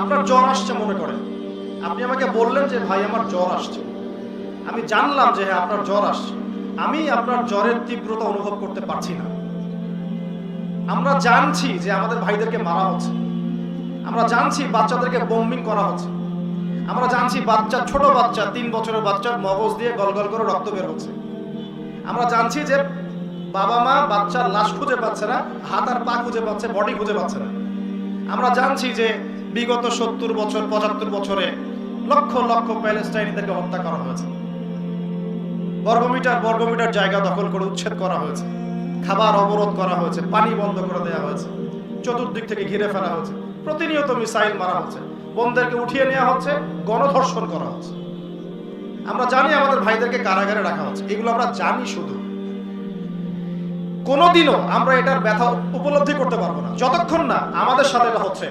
আপনার জ্বর আসছে মনে করেন। আপনি আমাকে বললেন যে, ভাই, আমার জ্বর আসছে। আমি জানলাম যে হ্যাঁ আপনার জ্বর আসছে। আমি আপনার জ্বরের তীব্রতা অনুভব করতে পারছি না। আমরা জানছি যে, আমাদের ভাইদেরকে মারা হচ্ছে। আমরা জানছি বাচ্চাদেরকে বোম্বিং করা হচ্ছে। আমরা জানছি বাচ্চা, ছোট বাচ্চা, তিন বছরের বাচ্চার মগজ দিয়ে গলগল করে রক্ত বের হচ্ছে। আমরা জানছি যে, বাবা মা বাচ্চার লাশ খুঁজে পাচ্ছে না, হাত আর পা খুঁজে পাচ্ছে, বডি খুঁজে পাচ্ছে না। আমরা জানছি যে বিগত সত্তর বছর, পঁচাত্তর বছরে লক্ষ লক্ষ প্যালেস্টাইনিদেরকে হত্যা করা হয়েছে। বর্গমিটার বর্গমিটার জায়গা দখল করে উচ্ছেদ করা হয়েছে। খাবার অবরোধ করা হয়েছে, পানি বন্ধ করে দেওয়া হয়েছে, চতুর্দিক থেকে ঘিরে ফেলা হয়েছে, প্রতিনিয়ত মিসাইল মারা হচ্ছে, বোনদেরকে উঠিয়ে নেওয়া হচ্ছে, গণধর্ষণ করা হচ্ছে। আমরা জানি আমাদের ভাইদেরকে কারাগারে রাখা হচ্ছে, এগুলো আমরা জানি শুধু। কোনোদিনও আমরা এটার ব্যথা উপলব্ধি করতে পারব না, যতক্ষণ না আমাদের সাথে এটা হচ্ছে।